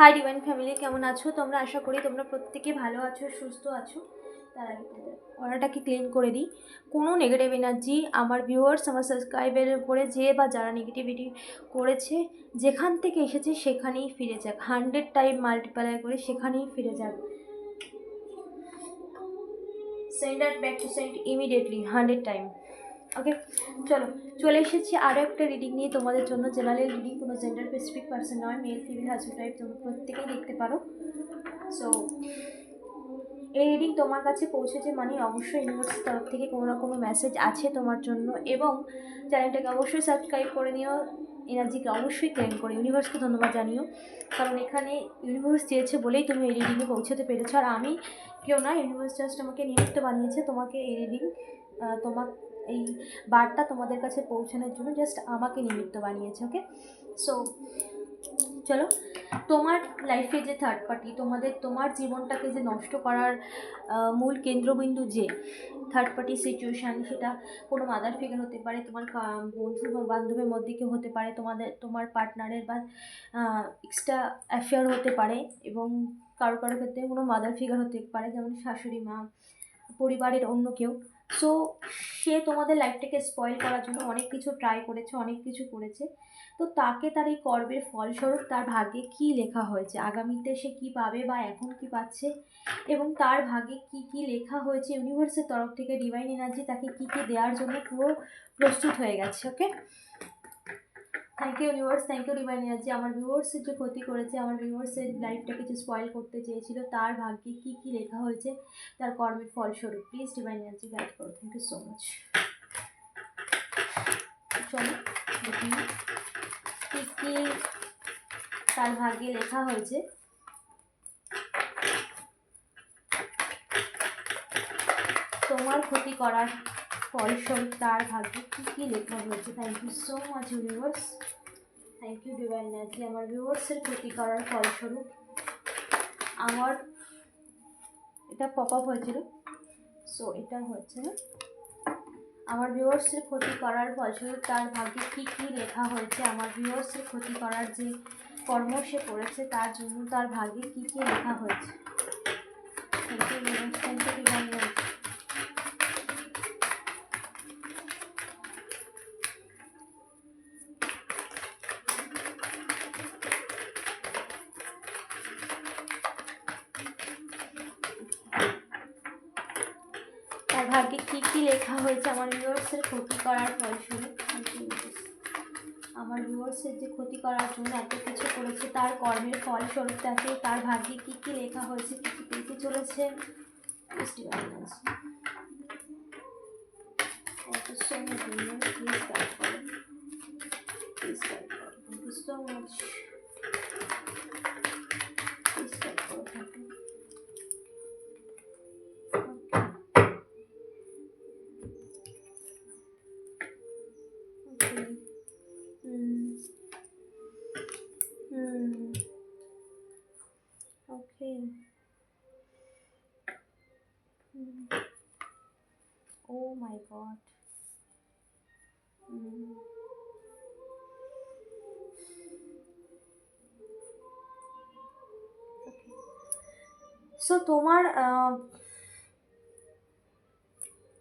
Hi divine family কেমন আছো? তোমরা আশা করি তোমরা প্রত্যেকে ভালো আছো, সুস্থ আছো। তার আগে অর্ডারটাকে ক্লিন করে দিই। কোনো নেগেটিভ এনার্জি আমার ভিউয়ার্স আমার সাবস্ক্রাইবের উপরে যে বা যারা নেগেটিভিটি করেছে, যেখান থেকে এসেছে সেখানেই ফিরে যাক। হান্ড্রেড টাইম মাল্টিপ্লাই করে সেখানেই ফিরে যাক। Send it back to send immediately hundred time okay চলো, চলে এসেছি আরও একটা রিডিং নিয়ে তোমাদের জন্য। জেনারেল রিডিং কোনো জেন্ডার স্পেসিফিক পার্সন নয় মেল ফিমেল হাজব্যান্ড ওয়াইফ তোমরা প্রত্যেকেই দেখতে পারো। সো এই রিডিং তোমার কাছে পৌঁছেছে মানে অবশ্যই ইউনিভার্সের তরফ থেকে কোনো কোনো মেসেজ আছে তোমার জন্য এবং চ্যানেলটাকে অবশ্যই সাবস্ক্রাইব করে নিও এনার্জিকে অবশ্যই ক্লেম করে ইউনিভার্সকে ধন্যবাদ জানিও। কারণ এখানে ইউনিভার্স চেয়েছে বলেই তুমি এই রিডিংয়ে পৌঁছতে পেরেছ। আর আমি কেউ না ইউনিভার্স জাস্ট আমাকে নিমিত্ত বানিয়েছে, তোমাকে এই রিডিং তোমার এই বার্তা তোমাদের কাছে পৌঁছানোর জন্য জাস্ট আমাকে নিমিত্ত বানিয়েছে ওকে সো চলো, তোমার লাইফে যে থার্ড পার্টি তোমাদের, তোমার জীবনটাকে যে নষ্ট করার মূল কেন্দ্রবিন্দু যে থার্ড পার্টি সিচুয়েশান সেটা কোনো মাদার ফিগার হতে পারে, তোমার বন্ধু বা বান্ধবের মধ্যে কেউ হতে পারে, তোমাদের, তোমার পার্টনারের বা এক্সট্রা অ্যাফেয়ার হতে পারে এবং কারও কারও ক্ষেত্রে কোনো মাদার ফিগার হতে পারে, যেমন শাশুড়ি মা, পরিবারের অন্য কেউ। সো সে তোমাদের লাইফটাকে স্পয়েল করার জন্য অনেক কিছু ট্রাই করেছে, অনেক কিছু করেছে। তো তাকে তার এই কর্মের ফলস্বরূপ তার ভাগ্যে কি লেখা হয়েছে? আগামীতে সে কি পাবে বা এখন কি পাচ্ছে? এবং তার ভাগ্যে কি কি লেখা হয়েছে? ইউনিভার্সের তরফ থেকে ডিভাইন এনার্জি তাকে কি কি দেওয়ার জন্য পুরো প্রস্তুত হয়ে গেছে okay thank you universe thank you divine energy আমার ভিউয়ার্সের যে ক্ষতি করেছে, আমার ভিউয়ার্সের লাইফটা কিছু স্পয়েল করতে চেয়েছিল, তার ভাগ্যে কী কী লেখা হয়েছে, তার কর্মের ফলস্বরূপ। প্লিজ ডিভাইন এনার্জি গাইড করো। থ্যাংক ইউ সো মাচ চলো কী কী তার ভাগ্যে লেখা হয়েছে? তোমার ক্ষতি করার ফলস্বরূপ তার ভাগ্যে কী কী লেখা হয়েছে? Thank you so much universe thank you divine energy আমার ভিউয়ার্সের ক্ষতি করার ফলস্বরূপ আমার এটা পপ আপ হয়েছিল। সো এটা হচ্ছে না? আমার ভিউয়ার্সের ক্ষতি করার ফলস্বরূপ তার ভাগ্যে কী কী লেখা হয়েছে? আমার ভিউয়ার্সের ক্ষতি করার যে কর্ম সে করেছে, তার জন্য তার ভাগ্যে কী কী লেখা হয়েছে? Thank you thank you divine energy তার ভাগ্যে কী কী লেখা হয়েছে আমার ভিউয়ার্সের ক্ষতি করার ফলস্বরূপ? আমার ভিউয়ার্সের যে ক্ষতি করার জন্য এত কিছু করেছে, তার কর্মের ফলস্বরূপ তাকে, তার ভাগ্যে কী কী লেখা হয়েছে, কী কী পেতে চলেছে? সো তোমার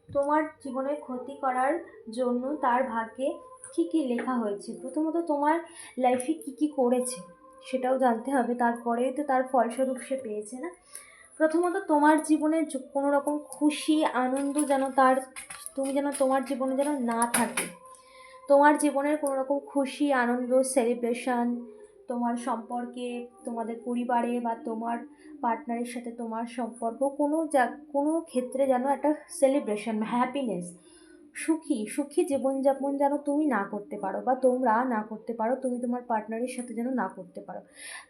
তোমার জীবনের ক্ষতি করার জন্য তার ভাগ্যে কী কী লেখা হয়েছে? প্রথমত তোমার লাইফে কী কী করেছে সেটাও জানতে হবে। তারপরেই তো তার ফলস্বরূপ সে পেয়েছে না। প্রথমত তোমার জীবনে কোনো রকম খুশি, আনন্দ যেন তার, তুমি যেন তোমার জীবনে যেন না থাকে। তোমার জীবনের কোনো রকম খুশি, আনন্দ সেলিব্রেশন তোমার সম্পর্কে, তোমাদের পরিবারে বা তোমার পার্টনারের সাথে তোমার সম্পর্ক, কোনো যা, কোনো ক্ষেত্রে যেন একটা সেলিব্রেশন হ্যাপিনেস সুখী সুখী জীবনযাপন যেন তুমি না করতে পারো বা তোমরা না করতে পারো, তুমি তোমার পার্টনারের সাথে যেন না করতে পারো।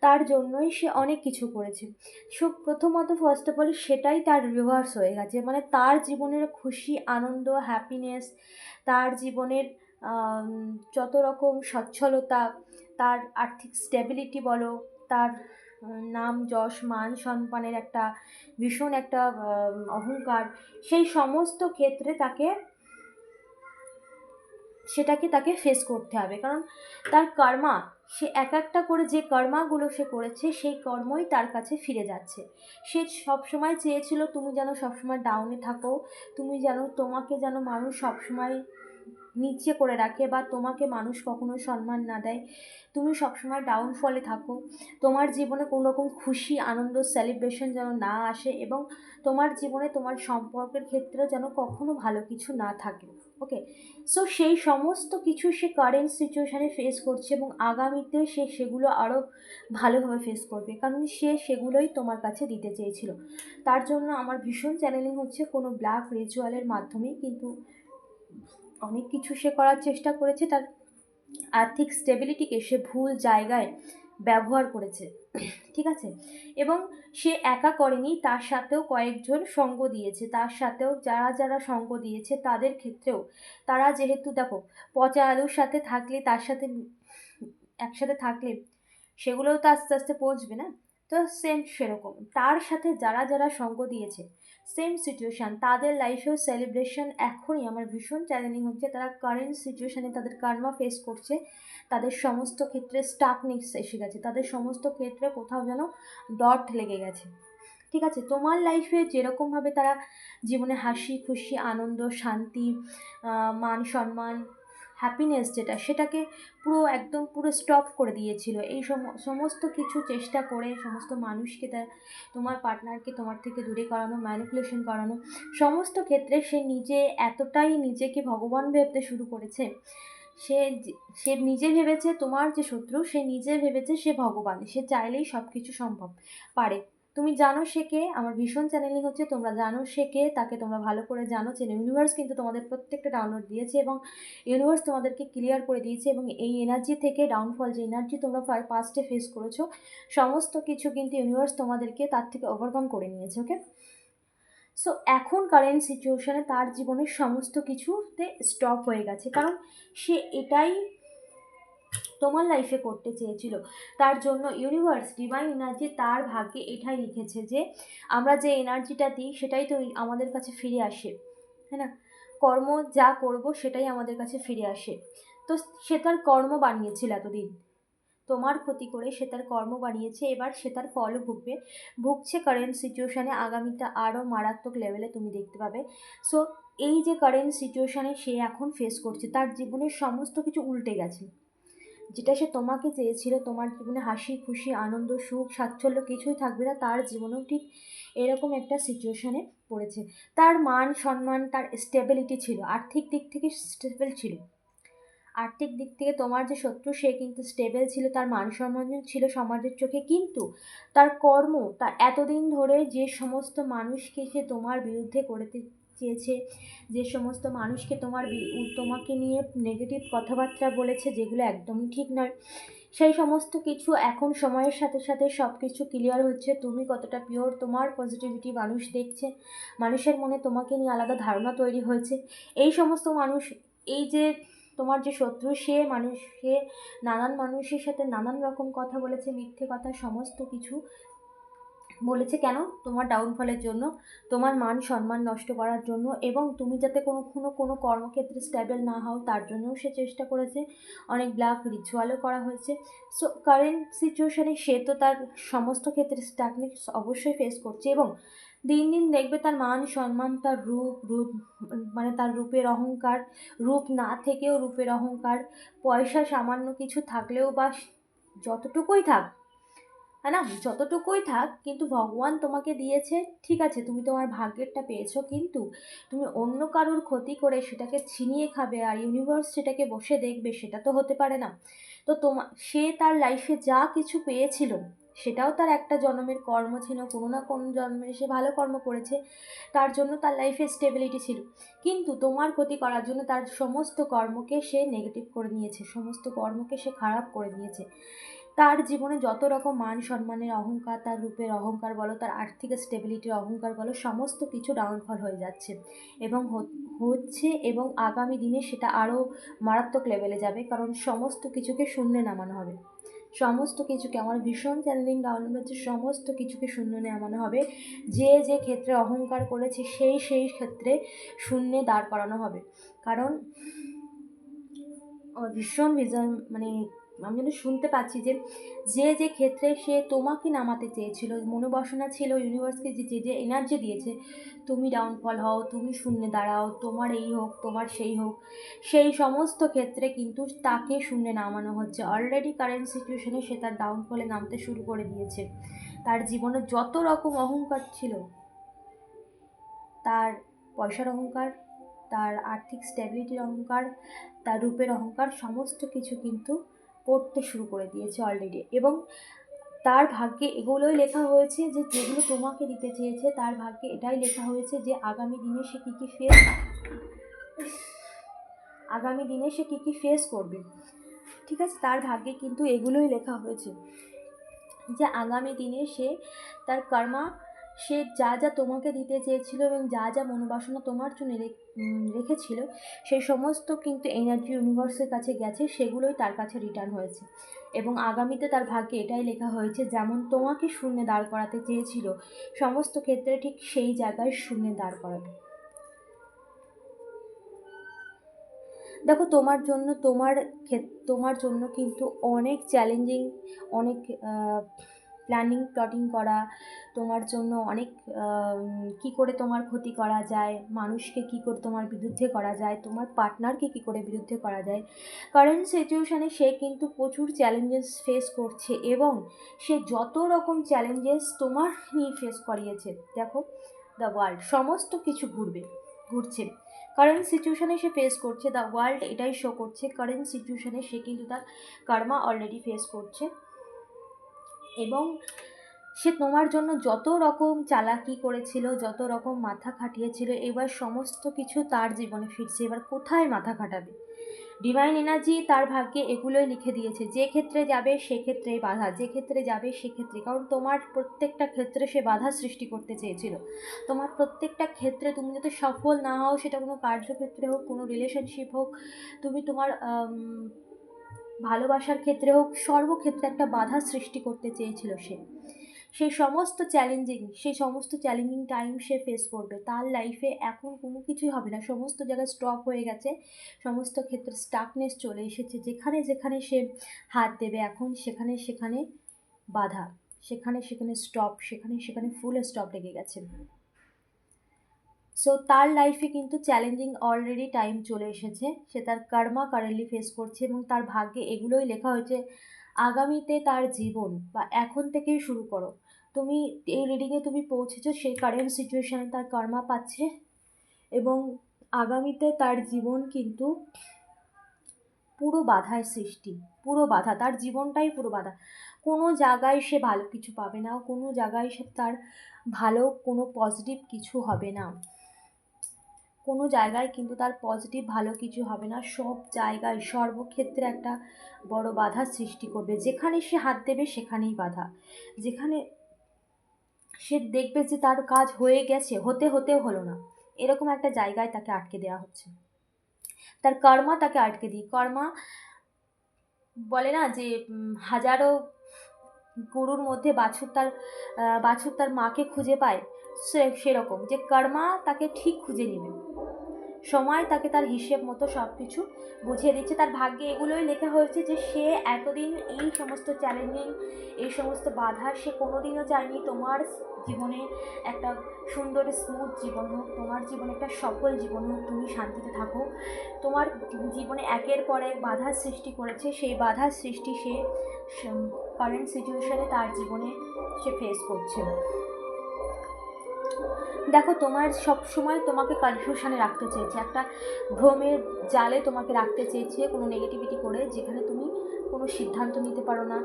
তার জন্যই সে অনেক কিছু করেছে। সো প্রথমত ফার্স্ট অফ অল সেটাই তার রিভার্স হয়ে গেছে। মানে তার জীবনের খুশি, আনন্দ হ্যাপিনেস তার জীবনের যত রকম সচ্ছলতা, তার আর্থিক স্টেবিলিটি বলো, তার নাম, যশ, মান, সম্মানের একটা ভীষণ একটা অহংকার, সেই সমস্ত ক্ষেত্রে তাকে, সেটাকে তাকে ফেস করতে হবে। কারণ তার কর্মা, সে এক একটা করে যে কর্মাগুলো সে করেছে, সেই কর্মই তার কাছে ফিরে যাচ্ছে। সে সবসময় চেয়েছিল, তুমি যেন সবসময় ডাউনে থাকো, তুমি যেন তোমাকে যেন মানুষ সবসময় নিচে করে রাখে বা তোমাকে মানুষ কখনো সম্মান না দেয়। তুমি সবসময় ডাউনফলে থাকো। তোমার জীবনে কোনো রকম খুশি, আনন্দ সেলিব্রেশন যেন না আসে এবং তোমার জীবনে তোমার সম্পর্কের ক্ষেত্রে যেন কখনো ভালো কিছু না থাকে। ওকে সো সেই সমস্ত কিছু সে কারেন্ট সিচুয়েশানে ফেস করছে এবং আগামীতে সে সেগুলো আরও ভালোভাবে ফেস করবে। কারণ সে সেগুলোই তোমার কাছে দিতে চেয়েছিল। তার জন্য আমার ভীষণ চ্যানেলিং হচ্ছে কোনো ব্ল্যাক রিচুয়ালের মাধ্যমেই কিন্তু অনেক কিছু সে করার চেষ্টা করেছে, তার আর্থিক স্টেবিলিটিকে সে ভুল জায়গায় ব্যবহার করেছে, ঠিক আছে? এবং সে একা করেনি, তার সাথেও কয়েকজন সঙ্গ দিয়েছে, তার সাথেও যারা যারা সঙ্গ দিয়েছে তাদের ক্ষেত্রেও। তারা যেহেতু, দেখো, পচা আলুর সাথে থাকলে তার সাথে একসাথে থাকলে সেগুলোও তো আস্তে আস্তে পচবে না? তো সেম সেরকম। তার সাথে যারা যারা সঙ্গ দিয়েছে সেম সিচুয়েশান তাদের লাইফেও সেলিব্রেশন এখনই আমার ভীষণ চ্যালেঞ্জিং হচ্ছে। তারা কারেন্ট সিচুয়েশানে তাদের কার্মা ফেস করছে, তাদের সমস্ত ক্ষেত্রে স্টাকনেস এসে গেছে, তাদের সমস্ত ক্ষেত্রে কোথাও যেন ডট লেগে গেছে। ঠিক আছে? তোমার লাইফে যেরকমভাবে তারা জীবনে হাসি, খুশি, আনন্দ, শান্তি মান সম্মান হ্যাপিনেস যেটা, সেটাকে পুরো একদম পুরো স্টপ করে দিয়েছিল। এই সমস্ত কিছু চেষ্টা করে, সমস্ত মানুষকে তার, তোমার পার্টনারকে তোমার থেকে দূরে করানো ম্যানিপুলেশন করানো, সমস্ত ক্ষেত্রে সে নিজে এতটাই নিজেকে ভগবান ভেবতে শুরু করেছে। সে সে নিজে ভেবেছে তোমার যে শত্রু, সে নিজে ভেবেছে সে ভগবান। সে চাইলেই সব কিছু সম্ভব পারে। তুমি জানো সে কে? আমার ভীষণ চ্যানেলিং হচ্ছে, তোমরা জানো সে কে, তাকে তোমরা ভালো করে জানো যে ইউনিভার্স কিন্তু তোমাদের প্রত্যেকটা ডাউনলোড দিয়েছে এবং ইউনিভার্স তোমাদেরকে ক্লিয়ার করে দিয়েছে এবং এই এনার্জি থেকে ডাউনফল যে এনার্জি তোমরা পাস্টে ফেস করেছ, সমস্ত কিছু কিন্তু ইউনিভার্স তোমাদেরকে তার থেকে ওভারকাম করে নিয়েছে ওকে সো এখন কারেন্ট সিচুয়েশানে তার জীবনের সমস্ত কিছুতে স্টপ হয়ে গেছে। কারণ সে এটাই তোমার লাইফে করতে চেয়েছিল। তার জন্য ইউনিভার্স ডিভাইন এনার্জি তার ভাগ্যে এটাই লিখেছে যে, আমরা যে এনার্জিটা দিই সেটাই তো আমাদের কাছে ফিরে আসে। হ্যাঁ না? কর্ম যা করব সেটাই আমাদের কাছে ফিরে আসে। তো সে তার কর্ম বানিয়েছিল এতদিন। তোমার ক্ষতি করে সে তার কর্ম বানিয়েছে, এবার সে তার ফলও ভুগবে। ভুগছে কারেন্ট সিচুয়েশানে আগামীটা আরও মারাত্মক লেভেলে তুমি দেখতে পাবে। সো এই যে কারেন্ট সিচুয়েশানে সে এখন ফেস করছে, তার জীবনের সমস্ত কিছু উল্টে গেছে। যেটা সে তোমাকে চেয়েছিল, তোমার জীবনে হাসি, খুশি, আনন্দ, সুখ স্বাচ্ছল্য কিছুই থাকবে না, তার জীবনেও ঠিক এরকম একটা সিচুয়েশানে পড়েছে। তার মান, সম্মান, তার স্টেবিলিটি ছিল, আর্থিক দিক থেকে স্টেবল ছিল। আর্থিক দিক থেকে তোমার যে শত্রু, সে কিন্তু স্টেবল ছিল, তার মান, সম্মান ছিল সমাজের চোখে, কিন্তু তার কর্ম, তার এতদিন ধরে যে সমস্ত মানুষকে সে তোমার বিরুদ্ধে করতে চেয়েছে যে সমস্ত মানুষকে তোমার তোমাকে নিয়ে নেগেটিভ কথাবার্তা বলেছে যেগুলো একদমই ঠিক নয়। সেই সমস্ত কিছু এখন সময়ের সাথে সাথে সব কিছু ক্লিয়ার হচ্ছে। তুমি কতটা পিওর তোমার পজিটিভিটি মানুষ দেখছে। মানুষের মনে তোমাকে নিয়ে আলাদা ধারণা তৈরি হয়েছে। এই সমস্ত মানুষ, এই যে তোমার যে শত্রু, সে মানুষকে, নানান মানুষের সাথে নানান রকম কথা বলেছে, মিথ্যে কথা, সমস্ত কিছু বলেছে কেন? তোমার ডাউনফলের জন্য, তোমার মান সম্মান নষ্ট করার জন্য এবং তুমি যাতে কোনো কোনো কোনো কর্মক্ষেত্রে স্ট্যাবেল না হও, তার জন্যও সে চেষ্টা করেছে। অনেক ব্ল্যাক রিচুয়ালও করা হয়েছে। সো কারেন্ট সিচুয়েশানে সে তো তার সমস্ত ক্ষেত্রে স্ট্যাকনিক অবশ্যই ফেস করছে এবং দিন দিন দেখবে তার মান সম্মান, তার রূপ রূপ মানে তার রূপের অহংকার, রূপ না থেকেও রূপের অহংকার, পয়সা সামান্য কিছু থাকলেও বা যতটুকুই থাক না, যতটুকুই থাক, কিন্তু ভগবান তোমাকে দিয়েছে, ঠিক আছে, তুমি তোমার ভাগ্যেরটা পেয়েছ কিন্তু তুমি অন্য কারোর ক্ষতি করে সেটাকে ছিনিয়ে খাবে আর ইউনিভার্স সেটাকে বসে দেখবে, সেটা তো হতে পারে না। তো তোমা, সে তার লাইফে যা কিছু পেয়েছিল, সেটাও তার একটা জন্মের কর্ম ছিল, কোনো না কোনো জন্মে সে ভালো কর্ম করেছে, তার জন্য তার লাইফে স্টেবিলিটি ছিল। কিন্তু তোমার ক্ষতি করার জন্য তার সমস্ত কর্মকে সে নেগেটিভ করে নিয়েছে, সমস্ত কর্মকে সে খারাপ করে নিয়েছে। তার জীবনে যত রকম মান সম্মানের অহংকার, তার রূপের অহংকার বলো, তার আর্থিক স্টেবিলিটির অহংকার বলো, সমস্ত কিছু ডাউনফল হয়ে যাচ্ছে। এবং হচ্ছে এবং আগামী দিনে সেটা আরও মারাত্মক লেভেলে যাবে, কারণ সমস্ত কিছুকে শূন্যে নামানো হবে। সমস্ত কিছুকে, আমার ভীষণ চ্যানেলিং ডাউনলোড হচ্ছে সমস্ত কিছুকে শূন্য নামানো হবে। যে যে ক্ষেত্রে অহংকার করেছে, সেই সেই ক্ষেত্রে শূন্যে দাঁড় করানো হবে। কারণ ভীষণ ভিজন মানে আমি যেন শুনতে পাচ্ছি যে যে যে ক্ষেত্রে সে তোমাকে নামাতে চেয়েছিল মনোবাসনা ছিল ইউনিভার্সকে যে যে যে এনার্জি দিয়েছে, তুমি ডাউনফল হও, তুমি শূন্যে দাঁড়াও, তোমার এই হোক, তোমার সেই হোক, সেই সমস্ত ক্ষেত্রে কিন্তু তাকে শূন্যে নামানো হচ্ছে। অলরেডি কারেন্ট সিচুয়েশনে সে তার ডাউনফলে নামতে শুরু করে দিয়েছে। তার জীবনে যত রকম অহংকার ছিল, তার পয়সার অহংকার, তার আর্থিক স্ট্যাবিলিটির অহংকার, তার রূপের অহংকার, সমস্ত কিছু কিন্তু পড়তে শুরু করে দিয়েছে অলরেডি এবং তার ভাগ্যে এগুলোই লেখা হয়েছে যে যেগুলো তোমাকে দিতে চেয়েছে, তার ভাগ্যে এটাই লেখা হয়েছে যে আগামী দিনে সে কী কী ফেস আগামী দিনে সে কী কী ফেস করবে। ঠিক আছে? তার ভাগ্যে কিন্তু এগুলোই লেখা হয়েছে যে আগামী দিনে সে তার কর্মা সে যা যা তোমাকে দিতে চেয়েছিল এবং যা যা মনোবাসনা তোমার জন্য রেখেছিল সেই সমস্ত কিন্তু এনার্জি ইউনিভার্সের কাছে গেছে, সেগুলোই তার কাছে রিটার্ন হয়েছে। এবং আগামীতে তার ভাগ্যে এটাই লেখা হয়েছে, যেমন তোমাকে শূন্যে দাঁড় করাতে চেয়েছিল, সমস্ত ক্ষেত্রে ঠিক সেই জায়গায় শূন্যে দাঁড় করাবে। দেখো, তোমার জন্য, তোমার তোমার জন্য কিন্তু অনেক চ্যালেঞ্জিং অনেক প্ল্যানিং প্লটিং করা, তোমার জন্য অনেক কি করে তোমার ক্ষতি করা যায়, মানুষকে কি করে তোমার বিরুদ্ধে করা যায়, তোমার পার্টনারকে কি করে বিরুদ্ধে করা যায়। কারেন্ট সিচুয়েশানে সে কিন্তু প্রচুর চ্যালেঞ্জেস ফেস করছে এবং সে যত রকম চ্যালেঞ্জেস তোমার নিয়ে ফেস করিয়েছে, দেখো দ্য ওয়ার্ল্ড সমস্ত কিছু ঘুরবে, ঘুরছে। কারেন্ট সিচুয়েশানে সে ফেস করছে দ্য ওয়ার্ল্ড এটাই শো করছে কারেন্ট সিচুয়েশানে সে কিন্তু তার কর্মা অলরেডি ফেস করছে। এবং সে তোমার জন্য যত রকম চালাকি করেছিল, যত রকম মাথা খাটিয়েছিল, এবার সমস্ত কিছু তার জীবনে ফিরছে। এবার কোথায় মাথা খাটাবে? ডিভাইন এনার্জি তার ভাগ্যে এগুলোই লিখে দিয়েছে। যে ক্ষেত্রে যাবে সেক্ষেত্রেই বাধা। যে ক্ষেত্রে যাবে সেক্ষেত্রে কারণ তোমার প্রত্যেকটা ক্ষেত্রে সে বাধা সৃষ্টি করতে চেয়েছিল। তোমার প্রত্যেকটা ক্ষেত্রে তুমি যাতে সফল না হও, সেটা কোনো কার্যক্ষেত্রে হোক, কোনো রিলেশনশিপ হোক, তুমি তোমার ভালোবাসার ক্ষেত্রে হোক, সর্বক্ষেত্রে একটা বাধা সৃষ্টি করতে চেয়েছিল সে। সেই সমস্ত চ্যালেঞ্জিং সেই সমস্ত চ্যালেঞ্জিং টাইম সে ফেস করবে। তার লাইফে এখন কোনো কিছুই হবে না। সমস্ত জায়গায় স্টপ হয়ে গেছে। সমস্ত ক্ষেত্রে স্টাকনেস চলে এসেছে। যেখানে যেখানে সে হাত দেবে, এখন সেখানে সেখানে বাধা। সেখানে সেখানে স্টপ সেখানে সেখানে ফুল স্টপ লেগে গেছে। সো তার লাইফে কিন্তু চ্যালেঞ্জিং অলরেডি টাইম চলে এসেছে। সে তার কর্মা কারেন্টলি ফেস করছে এবং তার ভাগ্যে এগুলোই লেখা হয়েছে, আগামীতে তার জীবন বা এখন থেকেই শুরু করো। তুমি এই রিডিংয়ে তুমি পৌঁছেছো, সেই কারেন্ট সিচুয়েশানে তার কর্মা পাচ্ছে এবং আগামীতে তার জীবন কিন্তু পুরো বাধার সৃষ্টি, পুরো বাধা, তার জীবনটাই পুরো বাধা। কোনো জায়গায় সে ভালো কিছু পাবে না, কোনো জায়গায় সে তার ভালো কোনো পজিটিভ কিছু হবে না। কোনো জায়গায় কিন্তু তার পজিটিভ ভালো কিছু হবে না। সব জায়গায় সর্বক্ষেত্রে একটা বড় বাধা সৃষ্টি করবে। যেখানে সে হাত দেবে সেখানেই বাধা। যেখানে সে দেখবে যে তার কাজ হয়ে গেছে, হতে হতেও হলো না। এরকম একটা জায়গায় তাকে আটকে দেওয়া হচ্ছে। তার কর্মা তাকে আটকে দিই। কর্মা বলে না যে হাজারো গরুর মধ্যে বাছুর তার বাছুর তার মাকে খুঁজে পায়। সেরকম যে কর্মা তাকে ঠিক খুঁজে নেবে। সময় তাকে তার হিসেব মতো সব কিছু বুঝিয়ে দিচ্ছে। তার ভাগ্যে এগুলোই লেখা হয়েছে যে সে এতদিন এই সমস্ত চ্যালেঞ্জিং এই সমস্ত বাধা সে কোনোদিনও চায়নি তোমার জীবনে একটা সুন্দর স্মুথ জীবন হোক, তোমার জীবনে একটা সফল জীবন হোক, তুমি শান্তিতে থাকো। তোমার জীবনে একের পর এক বাধার সৃষ্টি করেছে, সেই বাধার সৃষ্টি সে কারেন্ট সিচুয়েশনে তার জীবনে সে ফেস করছে। দেখো, তোমার সব সময় তোমাকে কনফিউশনে রাখতে চেয়েছে। একটা ভ্রমের জালে তোমাকে রাখতে চেয়েছে কোনো নেগেটিভিটি করে, যেখানে তুমি কোনো সিদ্ধান্ত নিতে পারো না।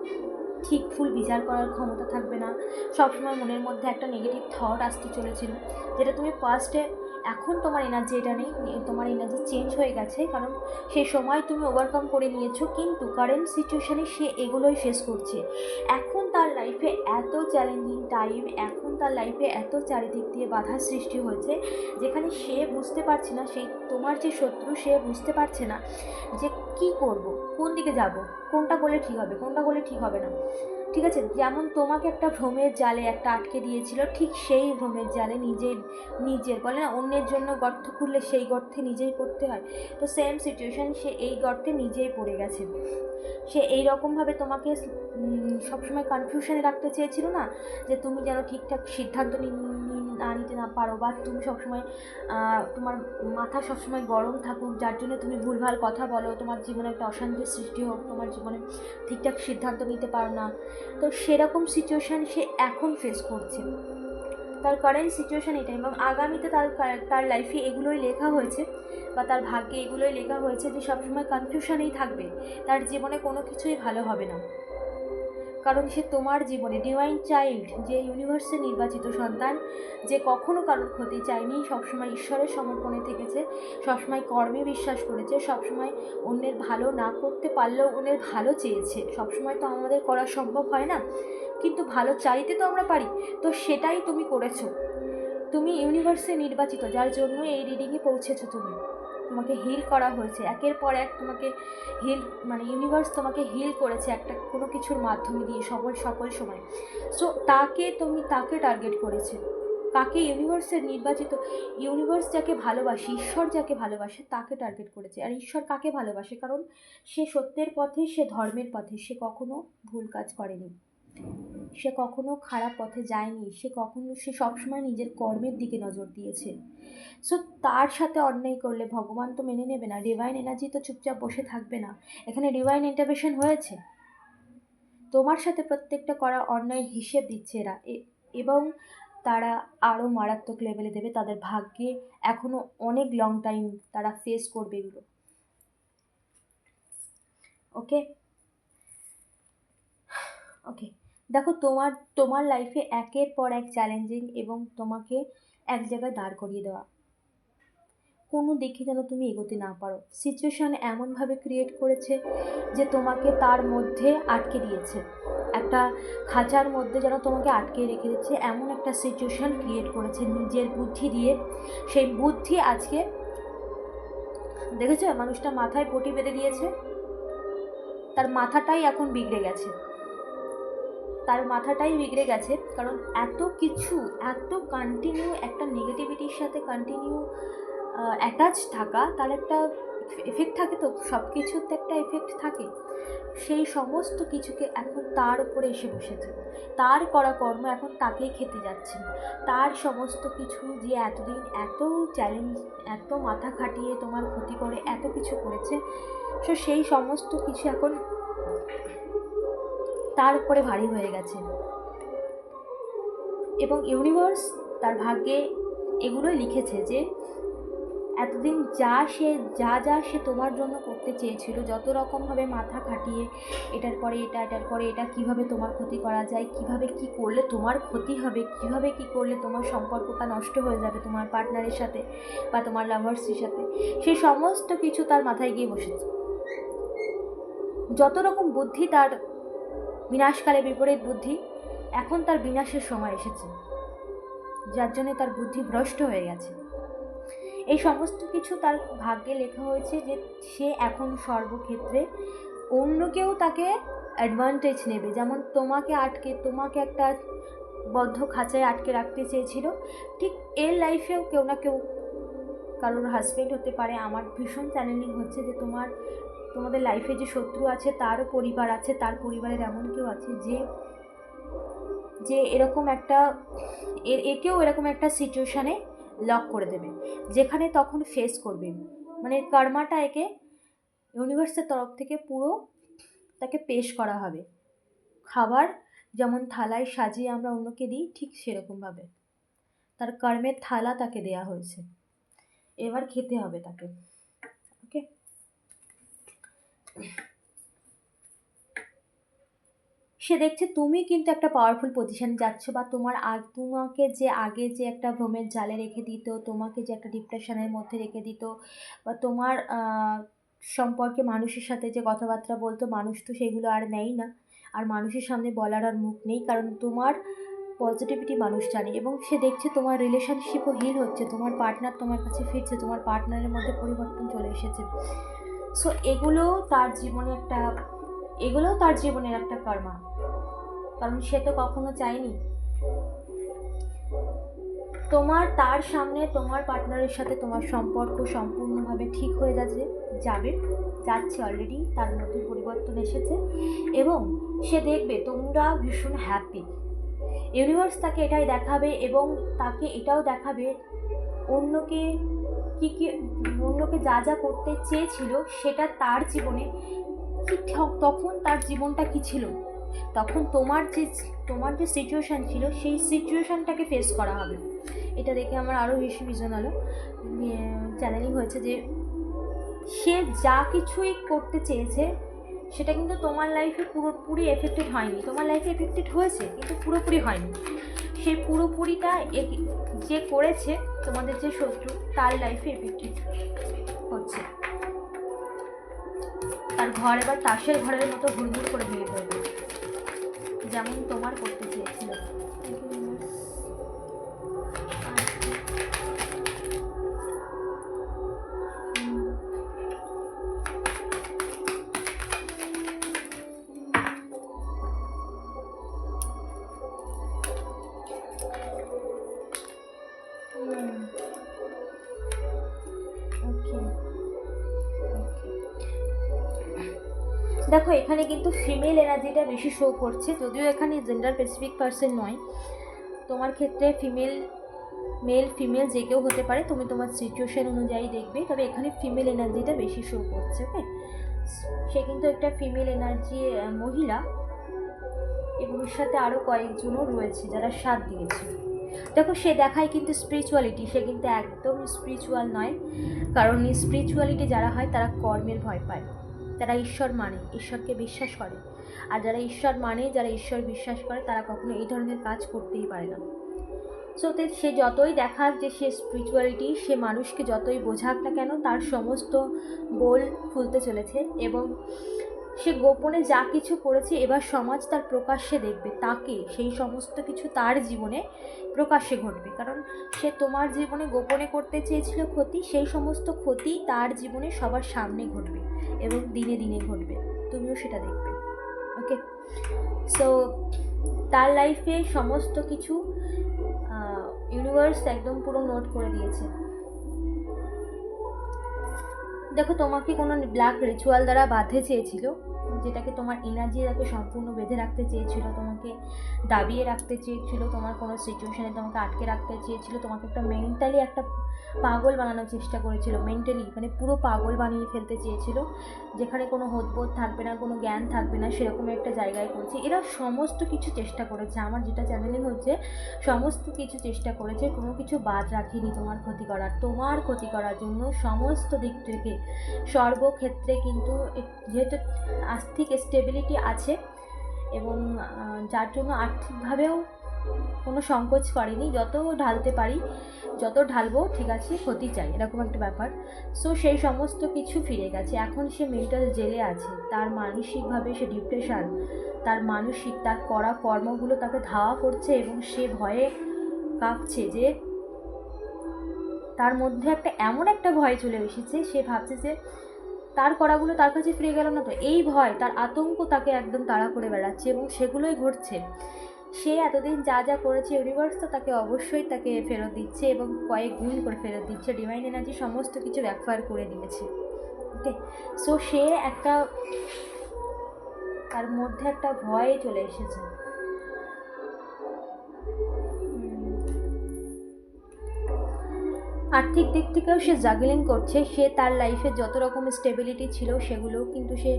ঠিক ফুল বিচার করার ক্ষমতা থাকবে না। সবসময় মনের মধ্যে একটা নেগেটিভ থট আসতে চলেছিল, যেটা তুমি ফার্স্টে এখন তোমার এনার্জি এটা নেই তোমার এনার্জি চেঞ্জ হয়ে গেছে, কারণ সেই সময় তুমি ওভারকাম করে নিয়েছো, কিন্তু কারেন্ট সিচুয়েশানে সে এগুলোই ফেস করছে। এখন তার লাইফে এত চ্যালেঞ্জিং টাইম এখন তার লাইফে এত চারিদিক দিয়ে বাধার সৃষ্টি হয়েছে, যেখানে সে বুঝতে পারছে না, সেই তোমার যে শত্রু, সে বুঝতে পারছে না যে কি করব, কোন দিকে যাব, কোনটা করলে ঠিক হবে, কোনটা করলে ঠিক হবে না। ঠিক আছে? যেমন তোমাকে একটা ভ্রমের জালে একটা আটকে দিয়েছিল, ঠিক সেই ভ্রমের জালে নিজের নিজের বলে না, অন্যের জন্য গর্ত খুললে সেই গর্তে নিজেই পড়তে হয়। তো সেম সিচুয়েশান সে এই গর্তে নিজেই পড়ে গেছে। সে এই রকমভাবে তোমাকে সবসময় কনফিউশনে রাখতে চেয়েছিল না? যে তুমি যেন ঠিকঠাক সিদ্ধান্ত নি- নিতে না পারো বা তুমি সবসময় তোমার মাথা সবসময় গরম থাকুক, যার জন্য তুমি ভুলভাল কথা বলো, তোমার জীবনে একটা অশান্তির সৃষ্টি হোক, তোমার জীবনে ঠিকঠাক সিদ্ধান্ত নিতে পারো না। তো সেরকম সিচুয়েশান সে এখন ফেস করছে। তার কারেন্ট সিচুয়েশান এটাই এবং আগামীতে তার তার লাইফে এগুলোই লেখা হয়েছে বা তার ভাগ্যে এগুলোই লেখা হয়েছে যে সবসময় কনফিউশনেই থাকবে, তার জীবনে কোনো কিছুই ভালো হবে না। কারণ সে তোমার জীবনে ডিভাইন চাইল্ড যে ইউনিভার্সের নির্বাচিত সন্তান, যে কখনো কারোর ক্ষতি চায়নি, সবসময় ঈশ্বরের সমর্পণে থেকেছে, সবসময় কর্মে বিশ্বাস করেছে, সবসময় অন্যের ভালো না করতে পারলেও অন্যের ভালো চেয়েছে। সবসময় তো আমাদের করা সম্ভব হয় না, কিন্তু ভালো চাইতে তো আমরা পারি, তো সেটাই তুমি করেছ। তুমি ইউনিভার্সে নির্বাচিত, যার জন্য এই রিডিংয়ে পৌঁছেছো তুমি। তোমাকে হিল করা হয়েছে। একের পর এক তোমাকে হিল মানে ইউনিভার্স তোমাকে হিল করেছে একটা কোনো কিছুর মাধ্যমে দিয়ে সকল সকল সময়। সো তাকে তুমি, তাকে টার্গেট করেছে। কাকে ইউনিভার্সের নির্বাচিত ইউনিভার্স যাকে ভালোবাসে, ঈশ্বর যাকে ভালোবাসে, তাকে টার্গেট করেছে। আর ঈশ্বর কাকে ভালোবাসে? কারণ সে সত্যের পথে, সে ধর্মের পথে, সে কখনো ভুল কাজ করেনি। সে কখনো খারাপ পথে যায়নি, সে কখনো, সে সবসময় নিজের কর্মের দিকে নজর দিয়েছে। সো তার সাথে অন্যায় করলে ভগবান তো মেনে নেবে না ডিভাইন এনার্জি তো চুপচাপ বসে থাকবে না। এখানে ডিভাইন ইন্টারভেশন হয়েছে। তোমার সাথে প্রত্যেকটা করা অন্যায় হিসেব দিচ্ছে এরা। এবং তারা আরও মারাত্মক লেভেলে দেবে, তাদের ভাগ্যে এখনও অনেক লং টাইম তারা ফেস করবে এগুলো। ওকে ওকে দেখো, তোমার তোমার লাইফে একের পর এক চ্যালেঞ্জিং এবং তোমাকে এক জায়গায় দাঁড় করিয়ে দেওয়া। কোনো দিকে যেন তুমি এগোতে না পারো। সিচুয়েশান এমনভাবে ক্রিয়েট করেছে যে তোমাকে তার মধ্যে আটকে দিয়েছে। একটা খাঁচার মধ্যে যেন তোমাকে আটকে রেখে দিচ্ছে। এমন একটা সিচুয়েশান ক্রিয়েট করেছে নিজের বুদ্ধি দিয়ে। সেই বুদ্ধি আজকে দেখেছ? মানুষটা মাথায় পটি বেঁধে দিয়েছে। তার মাথাটাই এখন বিগড়ে গেছে। তার মাথাটাই বিগড়ে গেছে। কারণ এত কিছু, এত কন্টিনিউ একটা নেগেটিভিটির সাথে কন্টিনিউ অ্যাটাচ থাকা, তার একটা এফেক্ট থাকে তো সব কিছুর তো একটা এফেক্ট থাকে। সেই সমস্ত কিছুকে এখন তার উপরে এসে বসেছে। তার করা কর্ম এখন তাকেই খেতে যাচ্ছে। তার সমস্ত কিছু যে এতদিন এত চ্যালেঞ্জ এত মাথা খাটিয়ে তোমার ক্ষতি করে, এত কিছু করেছে, সো সেই সমস্ত কিছু এখন তার উপরে ভারী হয়ে গেছে। এবং ইউনিভার্স তার ভাগ্যে এগুলোই লিখেছে যে, এতদিন যা সে, যা যা সে তোমার জন্য করতে চেয়েছিল, যত রকমভাবে মাথা খাটিয়ে এটার পরে এটা, এটার পরে এটা, কীভাবে তোমার ক্ষতি করা যায়, কীভাবে কি করলে তোমার ক্ষতি হবে, কীভাবে কি করলে তোমার সম্পর্কটা নষ্ট হয়ে যাবে তোমার পার্টনারের সাথে বা তোমার লাভার্সের সাথে? সেই সমস্ত কিছু তার মাথায় গিয়ে বসেছে। যত রকম বুদ্ধি তার বিনাশকালে বিপরীত বুদ্ধি এখন তার বিনাশের সময় এসেছে, যার জন্য তার বুদ্ধি ভ্রষ্ট হয়ে গেছে। এই সমস্ত কিছু তার ভাগ্যে লেখা হয়েছে যে সে এখন সর্বক্ষেত্রে অন্য কেউ তাকে অ্যাডভান্টেজ নেবে। যেমন তোমাকে আটকে, তোমাকে একটা বদ্ধ খাঁচায় আটকে রাখতে চেয়েছিল, ঠিক এর লাইফেও কেউ না কেউ কারোর হাজব্যান্ড হতে পারে, আমার ভীষণ চ্যালেঞ্জিং হচ্ছে যে তোমার, তোমাদের লাইফে যে শত্রু আছে, তারও পরিবার আছে, তার পরিবারের এমন কেউ আছে যে যে এরকম একটা এর একেও এরকম একটা সিচুয়েশানে লক করে দেবে, যেখানে তখন ফেস করবে। মানে কর্মাটা একে ইউনিভার্সের তরফ থেকে পুরো তাকে পেশ করা হবে। খাবার যেমন থালায় সাজিয়ে আমরা অন্যকে দিই, ঠিক সেরকমভাবে। তার কর্মের থালা তাকে দেয়া হয়েছে। এবার খেতে হবে তাকে, ওকে? সে দেখছে তুমি কিন্তু একটা পাওয়ারফুল পজিশন যাচ্ছ বা তোমার আগ তোমাকে যে আগে যে একটা ভ্রমের জালে রেখে দিত, তোমাকে যে একটা ডিপ্রেশনের মধ্যে রেখে দিত বা তোমার সম্পর্কে মানুষের সাথে যে কথাবার্তা বলতো, মানুষ তো সেগুলো আর নেই না। আর মানুষের সামনে বলার আর মুখ নেই, কারণ তোমার পজিটিভিটি মানুষ জানে এবং সে দেখছে তোমার রিলেশনশিপও হিল হচ্ছে, তোমার পার্টনার তোমার কাছে ফিরছে, তোমার পার্টনারের মধ্যে পরিবর্তন চলে এসেছে। সো এগুলো তার জীবনে একটা, এগুলোও তার জীবনের একটা কর্মা কারণ সে তো কখনো চায়নি। তোমার, তার সামনে তোমার পার্টনারের সাথে তোমার সম্পর্ক সম্পূর্ণভাবে ঠিক হয়ে যাচ্ছে, যাবে, যাচ্ছে অলরেডি তার মধ্যে পরিবর্তন এসেছে এবং সে দেখবে তোমরা ভীষণ হ্যাপি ইউনিভার্স তাকে এটাই দেখাবে এবং তাকে এটাও দেখাবে অন্যকে কী কী, অন্যকে যা যা করতে চেয়েছিল সেটা তার জীবনে কি তখন তার জীবনটা কি ছিল? তখন তোমার যে তোমার যে সিচুয়েশান ছিল সেই সিচুয়েশানটাকে ফেস করা হবে। এটা দেখে আমার আরও বেশি ভিজন হলো। চ্যানেলিং হয়েছে যে সে যা কিছুই করতে চেয়েছে সেটা কিন্তু তোমার লাইফে পুরোপুরি এফেক্টেড হয়নি। তোমার লাইফে এফেক্টেড হয়েছে, কিন্তু পুরোপুরি হয়নি। সেই পুরোপুরিটা যে করেছে, তোমাদের যে শত্রু, তার লাইফে এফেক্টেড হচ্ছে। তার ঘর এবার তাসের ঘরের মতো ঘুরঘুর করে ভেঙে পড়বে। যেমন তোমার করতে এখানে কিন্তু ফিমেল এনার্জিটা বেশি শো করছে, যদিও এখানে জেন্ডার স্পেসিফিক পার্সন নয়। তোমার ক্ষেত্রে ফিমেল মেল ফিমেল যে কেউ হতে পারে, তুমি তোমার সিচুয়েশন অনুযায়ী দেখবে, তবে এখানে ফিমেল এনার্জিটা বেশি শো করছে, ওকে? সে কিন্তু একটা ফিমেল এনার্জি মহিলা এর সাথে আরও কয়েকজনও রয়েছে যারা সাথ দিয়েছে। দেখো, সে দেখায় কিন্তু স্পিরিচুয়ালিটি সে কিন্তু একদম স্পিরিচুয়াল নয়, কারণ স্পিরিচুয়ালিটি যারা হয়, তারা কর্মের ভয় পায়। তারা ঈশ্বর মানে ঈশ্বরকে বিশ্বাস করে। আর যারা ঈশ্বর মানে যারা ঈশ্বর বিশ্বাস করে, তারা কখনো এই ধরনের কাজ করতেই পারে না। সো সে যতই দেখাক যে সে স্পিরিচুয়ালিটি সে মানুষকে যতই বোঝাক না কেন, তার সমস্ত বোল খুলতে চলেছে এবং সে গোপনে যা কিছু করেছে এবার সমাজ তার প্রকাশ্যে দেখবে, তাকে, সেই সমস্ত কিছু তার জীবনে প্রকাশ্যে ঘটবে। কারণ সে তোমার জীবনে গোপনে করতে চেয়েছিল ক্ষতি, সেই সমস্ত ক্ষতি তার জীবনে সবার সামনে ঘটবে এবং দিনে দিনে ঘটবে। তুমিও সেটা দেখবে। ওকে সো তার লাইফে সমস্ত কিছু ইউনিভার্স একদম পুরো নোট করে দিয়েছে। দেখো, তোমাকে কোনো ব্ল্যাক রিচুয়াল দ্বারা বাঁধে চেয়েছিল, যেটাকে তোমার এনার্জি তাকে সম্পূর্ণ বেঁধে রাখতে চেয়েছিল, তোমাকে দাবিয়ে রাখতে চেয়েছিল, তোমার কোনো সিচুয়েশানে তোমাকে আটকে রাখতে চেয়েছিল, তোমাকে একটা মেন্টালি একটা পাগল বানানোর চেষ্টা করেছিল মেন্টালি মানে পুরো পাগল বানিয়ে ফেলতে চেয়েছিল। যেখানে কোনো হোদবোধ থাকবে না, কোনো জ্ঞান থাকবে না, সেরকম একটা জায়গায় করেছে। এরা সমস্ত কিছু চেষ্টা করেছে। আমার যেটা চ্যানেলিং হচ্ছে, সমস্ত কিছু চেষ্টা করেছে, কোনো কিছু বাদ রাখিনি তোমার ক্ষতি করার। তোমার ক্ষতি করার জন্য সমস্ত দিক থেকে, সর্বক্ষেত্রে কিন্তু যেহেতু আর্থিক স্টেবিলিটি আছে এবং যার জন্য আর্থিকভাবেও কোনো সংকোচ করেনি। যত ঢালতে পারি, যত ঢালবো, ঠিক আছে, ক্ষতি চাই, এরকম একটা ব্যাপার। সো সেই সমস্ত কিছু ফিরে গেছে। এখন সে মেন্টাল জেলে আছে। তার মানসিকভাবে সে ডিপ্রেশান তার মানসিক, তার করা কর্মগুলো তাকে ধাওয়া করছে এবং সে ভয়ে কাঁপছে যে তার মধ্যে একটা এমন একটা ভয় চলে এসেছে। সে ভাবছে যে তার করাগুলো তার কাছে ফিরে গেল না তো। এই ভয়, তার আতঙ্ক তাকে একদম তাড়া করে বেড়াচ্ছে এবং সেগুলোই ঘটছে। সে এতদিন যা যা করেছে ইউনিভার্স তো তাকে অবশ্যই তাকে ফেরত দিচ্ছে এবং কয়েক গুণ করে ফেরত দিচ্ছে। ডিভাইন এনার্জি সমস্ত কিছু ব্যাকফায়ার করে দিয়েছে। ওকে সো সে একটা, তার মধ্যে একটা ভয় চলে এসেছে। আর্থিক দিক থেকেও সে জাগলিং করছে। সে তার লাইফে যত রকম স্টেবিলিটি ছিল সেগুলোও কিন্তু সে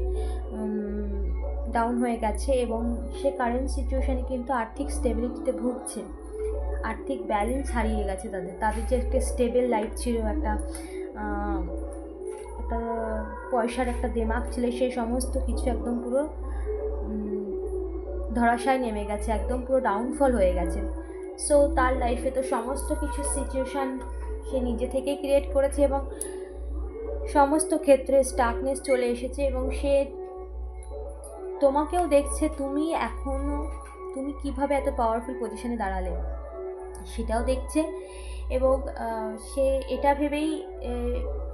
ডাউন হয়ে গেছে এবং সে কারেন্ট সিচুয়েশানে কিন্তু আর্থিক স্টেবিলিটিতে ভুগছে। আর্থিক ব্যালেন্স হারিয়ে গেছে তাদের। তাদের যে একটা স্টেবল লাইফ ছিল, একটা একটা পয়সার একটা দেমাগ ছিল সেই সমস্ত কিছু একদম পুরো ধরাশায় নেমে গেছে, একদম পুরো ডাউনফল হয়ে গেছে। সো তার লাইফে তো সমস্ত কিছু সিচুয়েশান সে নিজে থেকেই ক্রিয়েট করেছে এবং সমস্ত ক্ষেত্রে স্টাকনেস চলে এসেছে এবং সে তোমাকেও দেখছে, তুমি এখনও তুমি কীভাবে এত পাওয়ারফুল পজিশনে দাঁড়ালে? সেটাও দেখছে এবং সে এটা ভেবেই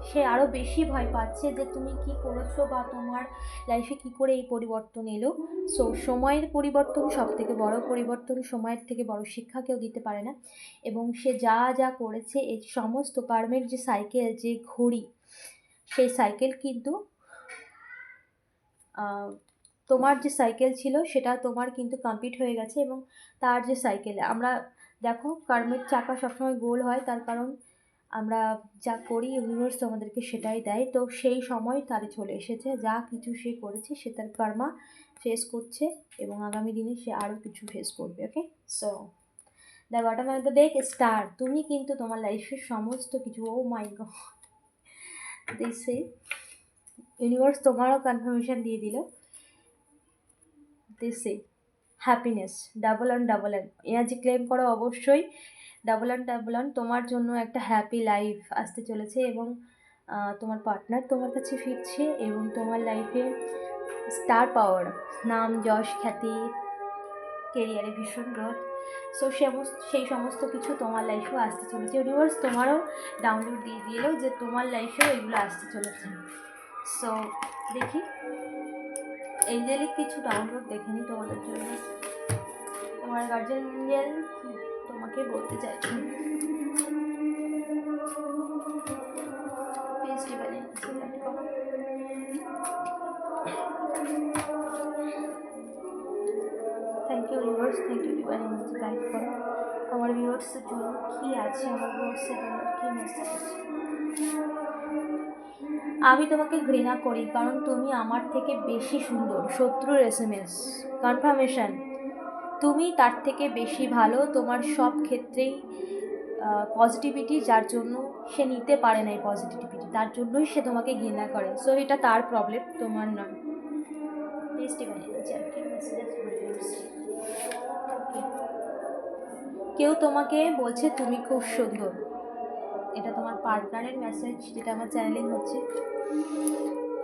সে আরও বেশি ভয় পাচ্ছে যে তুমি কি করেছ বা তোমার লাইফে কি করে এই পরিবর্তন এলো। সো সময়ের পরিবর্তন সব থেকে বড় পরিবর্তন, সময়ের থেকে বড় শিক্ষা কেউ দিতে পারে না এবং সে যা যা করেছে এই সমস্ত কর্মের যে সাইকেল যে ঘড়ি, সেই সাইকেল কিন্তু তোমার যে সাইকেল ছিল, সেটা তোমার কিন্তু কমপ্লিট হয়ে গেছে এবং তার যে সাইকেল আমরা দেখো কর্মের চাকা সবসময় গোল হয়, তার কারণ আমরা যা করি ইউনিভার্স আমাদেরকে সেটাই দেয়। তো সেই সময় তার চলে এসেছে, যা কিছু সে করেছে সে তার কর্মা ফেস করছে এবং আগামী দিনে সে আরও কিছু ফেস করবে okay so the bottom of the deck star তুমি কিন্তু তোমার লাইফের সমস্ত কিছু ও মাই গড দিছে ইউনিভার্স তোমারও কনফার্মেশন দিয়ে দিল। দিছে happiness double on double on energy claim করো অবশ্যই। ডাবল অন ডাবল অন তোমার জন্য একটা হ্যাপি লাইফ আসতে চলেছে এবং তোমার পার্টনার তোমার কাছে ফিরছে এবং তোমার লাইফে স্টার পাওয়ার নাম, যশ, খ্যাতি কেরিয়ারে ভীষণ গ্রোথ সো সমস্ত, সেই সমস্ত কিছু তোমার লাইফেও আসতে চলেছে। ইউনিভার্স তোমারও ডাউনলোড দিয়ে দিল যে তোমার লাইফেও এগুলো আসতে চলেছে। সো দেখি। এঞ্জেলিক কিছু ডাউনলোড দেখে তোমাদের জন্য। তোমার গার্জেন এঞ্জেল তোমাকে বলতে চাইছি। Please divine thank you viewers thank you divine guide করো। আমার ভিউয়ার্সের জন্য কী আছে? আমার ভিউয়ার্সের জন্য কী মেসেজ আছে? আমি তোমাকে ঘৃণা করি কারণ তুমি আমার থেকে বেশি সুন্দর, শত্রুর এস এম এস কনফার্মেশন তুমি তার থেকে বেশি ভালো, তোমার সব ক্ষেত্রেই পজিটিভিটি যার জন্য সে নিতে পারে না এই পজিটিভিটি তার জন্যই সে তোমাকে ঘৃণা করে। সো এটা তার প্রবলেম তোমার নয়। কেউ তোমাকে বলছে, তুমি খুব সুন্দর। এটা তোমার পার্টনারের মেসেজ যেটা আমার চ্যানেলিং হচ্ছে।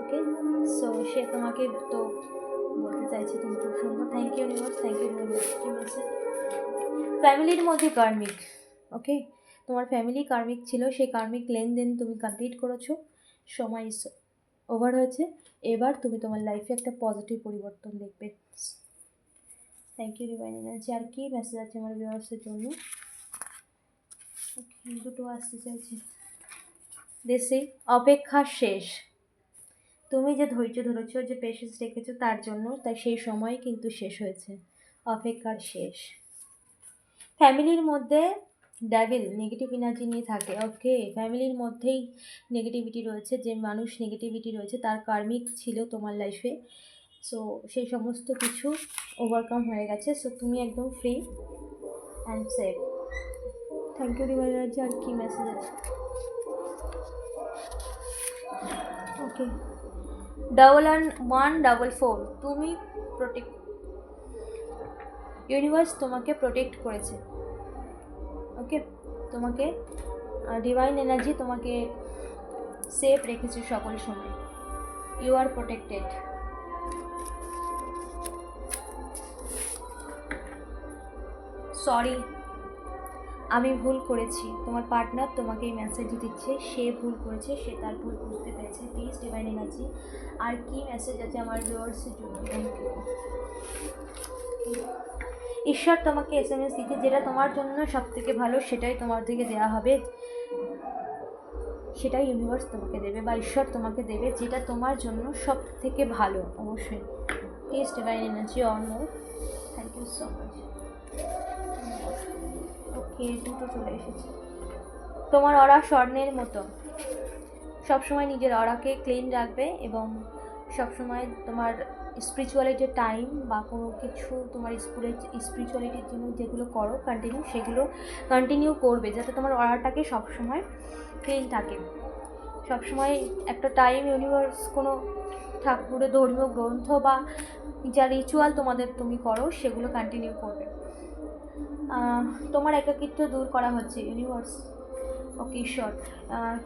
ওকে সো সে তোমাকে তো বলতে চাইছে তুমি খুব সুন্দর। Thank you universe thank you ফ্যামিলির মধ্যে কার্মিক ওকে তোমার ফ্যামিলি কার্মিক ছিল, সেই কার্মিক লেনদেন তুমি কমপ্লিট করেছ। সময় ওভার হয়েছে। এবার তুমি তোমার লাইফে একটা পজিটিভ পরিবর্তন দেখবে। থ্যাংক ইউ ডিভাইন এনার্জি আর কি মেসেজ আছে আমার ভিউয়ার্সের জন্য? দুটো আসতে চাইছে। দেশে অপেক্ষা শেষ। তুমি যে ধৈর্য ধরেছ, যে পেশেন্স রেখেছো, তার জন্য তাই সেই সময় কিন্তু শেষ হয়েছে। অপেক্ষার শেষ। ফ্যামিলির মধ্যে ড্যাভিল নেগেটিভ এনার্জি নিয়ে থাকে। ওকে ফ্যামিলির মধ্যেই নেগেটিভিটি রয়েছে, যে মানুষ নেগেটিভিটি রয়েছে, তার কার্মিক ছিল তোমার লাইফে সো সেই সমস্ত কিছু ওভারকাম হয়ে গেছে। সো তুমি একদম free and safe thank you divine energy আর কি মেসেজ আছে? Okay double one one double four তুমি প্রোটেক্ট ইউনিভার্স তোমাকে প্রোটেক্ট করেছে। ওকে তোমাকে ডিভাইন এনার্জি তোমাকে সেফ রেখেছে সকল সময়। ইউ আর প্রোটেক্টেড সরি আমি ভুল করেছি। তোমার পার্টনার তোমাকে এই মেসেজ দিচ্ছে, সে ভুল করেছে, সে তার ভুল বুঝতে পেরেছে। প্লিজ ডিভাইন এনার্জি আর কি মেসেজ আছে আমার ভিউয়ার্সের জন্য? ঈশ্বর তোমাকে এস এম এস দিচ্ছে, যেটা তোমার জন্য সব থেকে ভালো, সেটাই তোমার থেকে দেওয়া হবে। সেটাই ইউনিভার্স তোমাকে দেবে বা ঈশ্বর তোমাকে দেবে, যেটা তোমার জন্য সব থেকে ভালো, অবশ্যই। Please divine energy on thank you so much okay দুটো চলে এসেছে। তোমার অরা স্বর্ণের মতো। সবসময় নিজের অরাকে ক্লিন রাখবে এবং সবসময় তোমার স্পিরিচুয়ালিটির টাইম বা কোনো কিছু তোমার স্কুলে স্পিরিচুয়ালিটির জন্য যেগুলো করো কন্টিনিউ সেগুলো কন্টিনিউ করবে যাতে তোমার অরাটাকে সবসময় ক্লিন থাকে। সবসময় একটা টাইম ইউনিভার্স কোনো ঠাকুরের ধর্মীয় গ্রন্থ বা যা রিচুয়াল তোমাদের তুমি করো, সেগুলো কন্টিনিউ করবে। তোমার একাকিত্ব দূর করা হচ্ছে ইউনিভার্স ওকে ঈশ্বর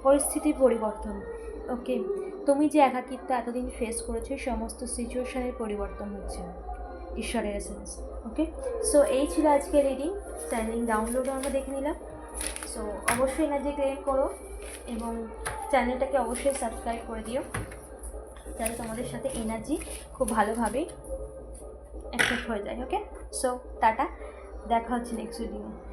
পরিস্থিতির পরিবর্তন. ওকে তুমি যে একাকিত্ব এতদিন ফেস করেছ সমস্ত সিচুয়েশনের পরিবর্তন হচ্ছে, ঈশ্বরের এসেন্স ওকে সো এই ছিল আজকে রিডিং চ্যানেলিং ডাউনলোডও আমরা দেখে নিলাম। সো অবশ্যই এনার্জি ক্লেম করো এবং চ্যানেলটাকে অবশ্যই সাবস্ক্রাইব করে দিও, যাতে তোমাদের সাথে এনার্জি খুব ভালোভাবে অ্যাক্সেপ্ট হয়ে যায়। Okay so tata. দেখা হচ্ছে নেক্সট ভিডিও